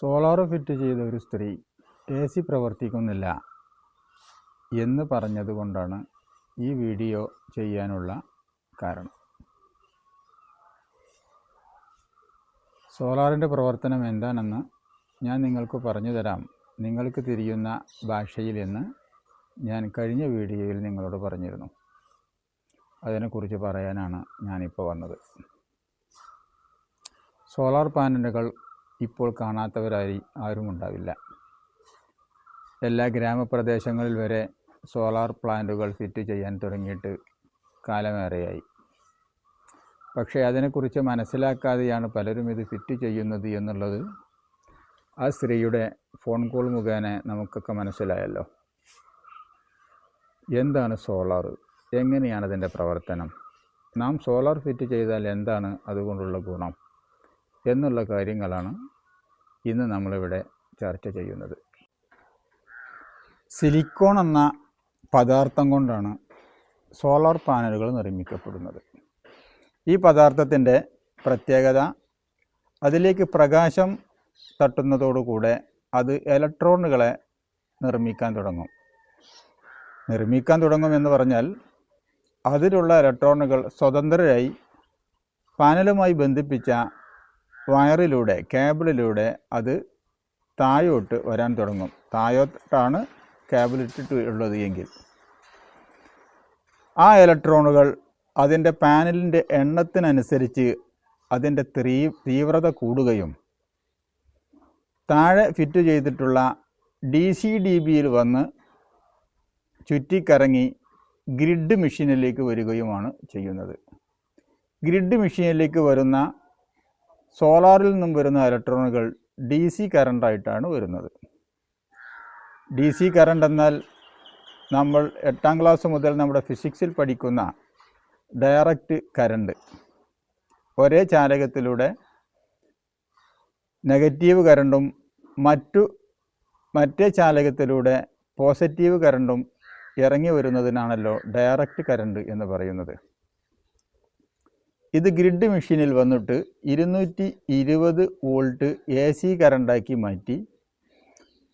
Solar fit ചെയ്ത ഒരു സ്ത്രീ എ സി പ്രവർത്തിക്കുന്നില്ല എന്ന് പറഞ്ഞതുകൊണ്ടാണ് ഈ വീഡിയോ ചെയ്യാനുള്ള കാരണം. സോളാറിന്റെ പ്രവർത്തനം എന്താണെന്ന് ഞാൻ നിങ്ങൾക്ക് പറഞ്ഞു തരാം. നിങ്ങൾക്ക് തിരിയുന്ന ഭാഷയിൽ എന്ന് ഞാൻ കഴിഞ്ഞ വീഡിയോയിൽ നിങ്ങളോട് പറഞ്ഞിരുന്നു. അതിനെക്കുറിച്ച് പറയാനാണ് ഞാനിപ്പോൾ വന്നത്. സോളാർ പാനലുകൾ ഇപ്പോൾ കാണാത്തവരായി ആരും ഉണ്ടാവില്ല. എല്ലാ ഗ്രാമപ്രദേശങ്ങളിൽ വരെ സോളാർ പ്ലാന്റുകൾ ഫിറ്റ് ചെയ്യാൻ തുടങ്ങിയിട്ട് കാലമേറെയായി. പക്ഷേ അതിനെക്കുറിച്ച് മനസ്സിലാക്കാതെയാണ് പലരും ഇത് ഫിറ്റ് ചെയ്യുന്നത് എന്നുള്ളത് ആ സ്ത്രീയുടെ ഫോൺ കോൾ മുഖേന നമുക്കൊക്കെ മനസ്സിലായല്ലോ. എന്താണ് സോളാർ? എങ്ങനെയാണ് അതിന്റെ പ്രവർത്തനം? നാം സോളാർ ഫിറ്റ് ചെയ്താൽ എന്താണ് അതുകൊണ്ടുള്ള ഗുണം? എന്നുള്ള കാര്യങ്ങളാണ് ഇന്ന് നമ്മളിവിടെ ചർച്ച ചെയ്യുന്നത്. സിലിക്കോൺ എന്ന പദാർത്ഥം കൊണ്ടാണ് സോളാർ പാനലുകൾ നിർമ്മിക്കപ്പെടുന്നത്. ഈ പദാർത്ഥത്തിന്റെ പ്രത്യേകത അതിലേക്ക് പ്രകാശം തട്ടുന്നതോടുകൂടെ അത് ഇലക്ട്രോണുകളെ നിർമ്മിക്കാൻ തുടങ്ങും. നിർമ്മിക്കാൻ തുടങ്ങും എന്ന് പറഞ്ഞാൽ അതിലുള്ള ഇലക്ട്രോണുകൾ സ്വതന്ത്രരായി പാനലുമായി ബന്ധിപ്പിച്ച വയറിലൂടെ കേബിളിലൂടെ അത് താഴോട്ട് വരാൻ തുടങ്ങും. താഴോട്ടാണ് കേബിൾ ഇട്ടിട്ട് ഉള്ളത് എങ്കിൽ. ആ ഇലക്ട്രോണുകൾ അതിന്റെ പാനലിന്റെ എണ്ണത്തിനനുസരിച്ച് അതിന്റെ തീ തീവ്രത കൂടുകയും താഴെ ഫിറ്റ് ചെയ്തിട്ടുള്ള ഡി സി ഡി ബിയിൽ വന്ന് ചുറ്റിക്കറങ്ങി ഗ്രിഡ് മെഷീനിലേക്ക് വരികയുമാണ് ചെയ്യുന്നത്. ഗ്രിഡ് മെഷീനിലേക്ക് വരുന്ന സോളാറിൽ നിന്നും വരുന്ന ഇലക്ട്രോണുകൾ ഡി സി കറണ്ടായിട്ടാണ് വരുന്നത്. ഡി സി കറണ്ട് എന്നാൽ നമ്മൾ എട്ടാം ക്ലാസ് മുതൽ നമ്മുടെ ഫിസിക്സിൽ പഠിക്കുന്ന ഡയറക്റ്റ് കറണ്ട് ഒരേ ചാലകത്തിലൂടെ നെഗറ്റീവ് കറണ്ടും മറ്റു മറ്റേ ചാലകത്തിലൂടെ പോസിറ്റീവ് കറണ്ടും ഇറങ്ങി വരുന്നതിനാണല്ലോ ഡയറക്റ്റ് കറണ്ട് എന്ന് പറയുന്നത്. ഇത് ഗ്രിഡ് മെഷീനിൽ വന്നിട്ട് ഇരുന്നൂറ്റി ഇരുപത് വോൾട്ട് എ സി കറണ്ടാക്കി മാറ്റി.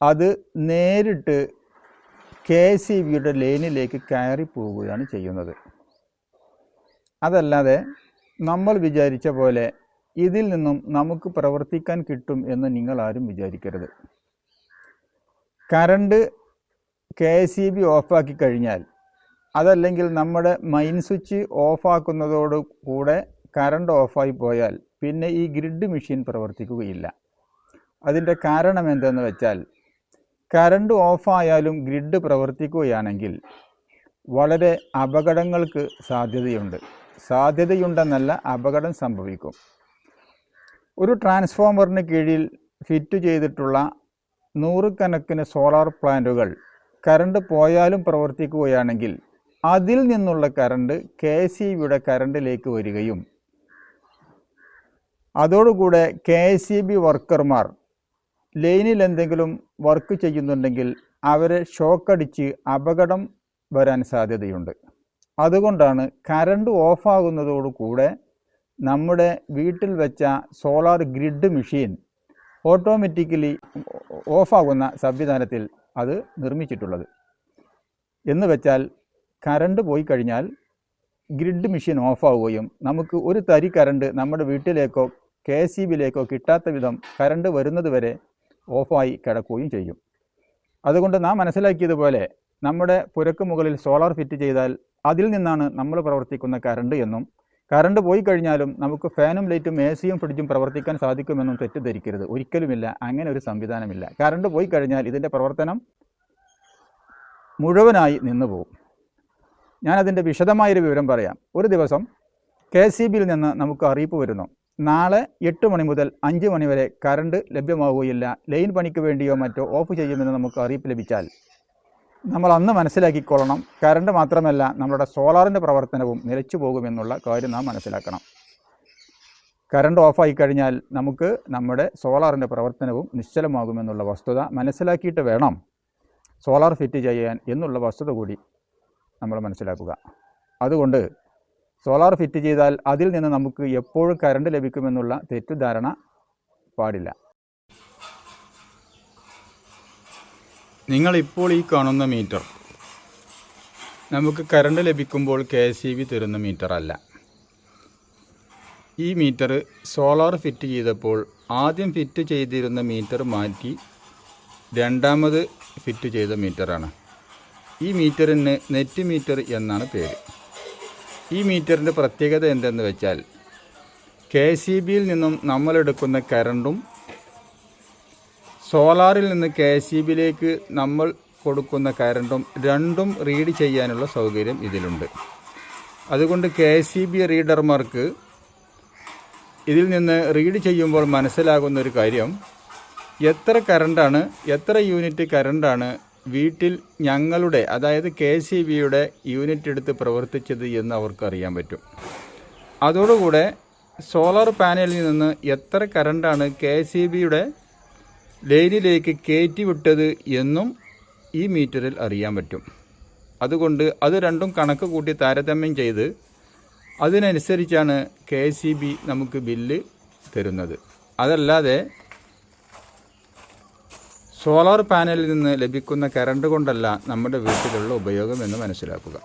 അത് നേരിട്ട് കെ സി ബിയുടെ ലൈനിലേക്ക് കയറി പോവുകയാണ് ചെയ്യുന്നത്. അതല്ലാതെ നമ്മൾ വിചാരിച്ച പോലെ ഇതിൽ നിന്നും നമുക്ക് പ്രവർത്തിക്കാൻ കിട്ടും എന്ന് നിങ്ങൾ ആരും വിചാരിക്കരുത്. കറണ്ട് കെ സി ബി ഓഫാക്കി കഴിഞ്ഞാൽ അതല്ലെങ്കിൽ നമ്മുടെ മൈൻ സ്വിച്ച് ഓഫാക്കുന്നതോട് കൂടെ കറണ്ട് ഓഫായി പോയാൽ പിന്നെ ഈ ഗ്രിഡ് മെഷീൻ പ്രവർത്തിക്കുകയില്ല. അതിന്റെ കാരണം എന്തെന്ന് വെച്ചാൽ കറണ്ട് ഓഫായാലും ഗ്രിഡ് പ്രവർത്തിക്കുകയാണെങ്കിൽ വളരെ അപകടങ്ങൾക്ക് സാധ്യതയുണ്ട്. സാധ്യതയുണ്ടെന്നല്ല അപകടം സംഭവിക്കും. ഒരു ട്രാൻസ്ഫോമറിന് കീഴിൽ ഫിറ്റ് ചെയ്തിട്ടുള്ള നൂറുകണക്കിന് സോളാർ പ്ലാന്റുകൾ കറണ്ട് പോയാലും പ്രവർത്തിക്കുകയാണെങ്കിൽ അതിൽ നിന്നുള്ള കറണ്ട് കെ സി ബിയുടെ കറണ്ടിലേക്ക് വരികയും അതോടുകൂടെ കെ സി ബി വർക്കർമാർ ലൈനിൽ എന്തെങ്കിലും വർക്ക് ചെയ്യുന്നുണ്ടെങ്കിൽ അവരെ ഷോക്കടിച്ച് അപകടം വരാൻ സാധ്യതയുണ്ട്. അതുകൊണ്ടാണ് കറണ്ട് ഓഫാകുന്നതോടുകൂടെ നമ്മുടെ വീട്ടിൽ വെച്ച സോളാർ ഗ്രിഡ് മെഷീൻ ഓട്ടോമാറ്റിക്കലി ഓഫാകുന്ന സംവിധാനത്തിൽ അത് നിർമ്മിച്ചിട്ടുള്ളത്. എന്ന് വെച്ചാൽ കറണ്ട് പോയി കഴിഞ്ഞാൽ ഗ്രിഡ് മെഷീൻ ഓഫാവുകയും നമുക്ക് ഒരു തരി കറണ്ട് നമ്മുടെ വീട്ടിലേക്കോ കെ എസ് സി ബിയിലേക്കോ കിട്ടാത്ത വിധം കറണ്ട് വരുന്നത് വരെ ഓഫായി കിടക്കുകയും ചെയ്യും. അതുകൊണ്ട് നാം മനസ്സിലാക്കിയതുപോലെ നമ്മുടെ പുരക്ക് മുകളിൽ സോളാർ ഫിറ്റ് ചെയ്താൽ അതിൽ നിന്നാണ് നമ്മൾ പ്രവർത്തിക്കുന്ന കറണ്ട് എന്നും കറണ്ട് പോയി കഴിഞ്ഞാലും നമുക്ക് ഫാനും ലൈറ്റും എ സിയും ഫ്രിഡ്ജും പ്രവർത്തിക്കാൻ സാധിക്കുമെന്നും തെറ്റിദ്ധരിക്കരുത്. ഒരിക്കലുമില്ല അങ്ങനെ ഒരു സംവിധാനമില്ല. കറണ്ട് പോയി കഴിഞ്ഞാൽ ഇതിന്റെ പ്രവർത്തനം മുഴുവനായി നിന്നു പോകും ഞാനതിന്റെ വിശദമായൊരു വിവരം പറയാം. ഒരു ദിവസം കെ സി ബിയിൽ നിന്ന് നമുക്ക് അറിയിപ്പ് വരുന്നു. നാളെ എട്ട് മണി മുതൽ അഞ്ച് മണി വരെ കറണ്ട് ലഭ്യമാവുകയില്ല. ലൈൻ പണിക്ക് വേണ്ടിയോ മറ്റോ ഓഫ് ചെയ്യുമെന്ന് നമുക്ക് അറിയിപ്പ് ലഭിച്ചാൽ നമ്മൾ അന്ന് മനസ്സിലാക്കിക്കൊള്ളണം. കറണ്ട് മാത്രമല്ല നമ്മുടെ സോളാറിന്റെ പ്രവർത്തനവും നിലച്ചു പോകുമെന്നുള്ള കാര്യം നാം മനസ്സിലാക്കണം. കറണ്ട് ഓഫായി കഴിഞ്ഞാൽ നമുക്ക് നമ്മുടെ സോളാറിന്റെ പ്രവർത്തനവും നിശ്ചലമാകുമെന്നുള്ള വസ്തുത മനസ്സിലാക്കിയിട്ട് വേണം സോളാർ ഫിറ്റ് ചെയ്യാൻ എന്നുള്ള വസ്തുത കൂടി. നമ്മൾ മനസ്സിലാക്കുക. അതുകൊണ്ട് സോളാർ ഫിറ്റ് ചെയ്താൽ അതിൽ നിന്ന് നമുക്ക് എപ്പോഴും കറണ്ട് ലഭിക്കുമെന്നുള്ള തെറ്റിദ്ധാരണ പാടില്ല. നിങ്ങളിപ്പോൾ ഈ കാണുന്ന മീറ്റർ നമുക്ക് കറണ്ട് ലഭിക്കുമ്പോൾ കെ എസ് ഇ ബി തരുന്ന മീറ്റർ അല്ല ഈ മീറ്റർ സോളാർ ഫിറ്റ് ചെയ്തപ്പോൾ ആദ്യം ഫിറ്റ് ചെയ്തിരുന്ന മീറ്റർ മാറ്റി രണ്ടാമത് ഫിറ്റ് ചെയ്ത മീറ്ററാണ്. ഈ മീറ്ററിന് നെറ്റ് മീറ്റർ എന്നാണ് പേര്. ഈ മീറ്ററിന്റെ പ്രത്യേകത എന്തെന്ന് വെച്ചാൽ കെ സി ബിയിൽ നിന്നും നമ്മളെടുക്കുന്ന കറണ്ടും സോളാറിൽ നിന്ന് കെ സി ബിയിലേക്ക് നമ്മൾ കൊടുക്കുന്ന കറണ്ടും രണ്ടും റീഡ് ചെയ്യാനുള്ള സൗകര്യം ഇതിലുണ്ട്. അതുകൊണ്ട് കെ സി ബി റീഡർമാർക്ക് ഇതിൽ നിന്ന് റീഡ് ചെയ്യുമ്പോൾ മനസ്സിലാകുന്ന ഒരു കാര്യം എത്ര കറണ്ടാണ് എത്ര യൂണിറ്റ് കറണ്ടാണ് വീട്ടിൽ ഞങ്ങളുടെ അതായത് കെ സി ബിയുടെ യൂണിറ്റ് എടുത്ത് പ്രവർത്തിച്ചത് എന്ന് അവർക്ക് അറിയാൻ പറ്റും. അതോടുകൂടെ സോളാർ പാനലിൽ നിന്ന് എത്ര കറണ്ടാണ് കെ സി ബിയുടെ ലൈനിലേക്ക് കയറ്റി വിട്ടത് എന്നും ഈ മീറ്ററിൽ അറിയാൻ പറ്റും. അതുകൊണ്ട് അത് രണ്ടും കണക്ക് കൂട്ടി താരതമ്യം ചെയ്ത് അതിനനുസരിച്ചാണ് കെ സി ബി നമുക്ക് ബില്ല് തരുന്നത്. അതല്ലാതെ സോളാർ പാനലിൽ നിന്ന് ലഭിക്കുന്ന കറണ്ട് കൊണ്ടല്ല നമ്മുടെ വീട്ടിലുള്ള ഉപയോഗമെന്ന് മനസ്സിലാക്കുക.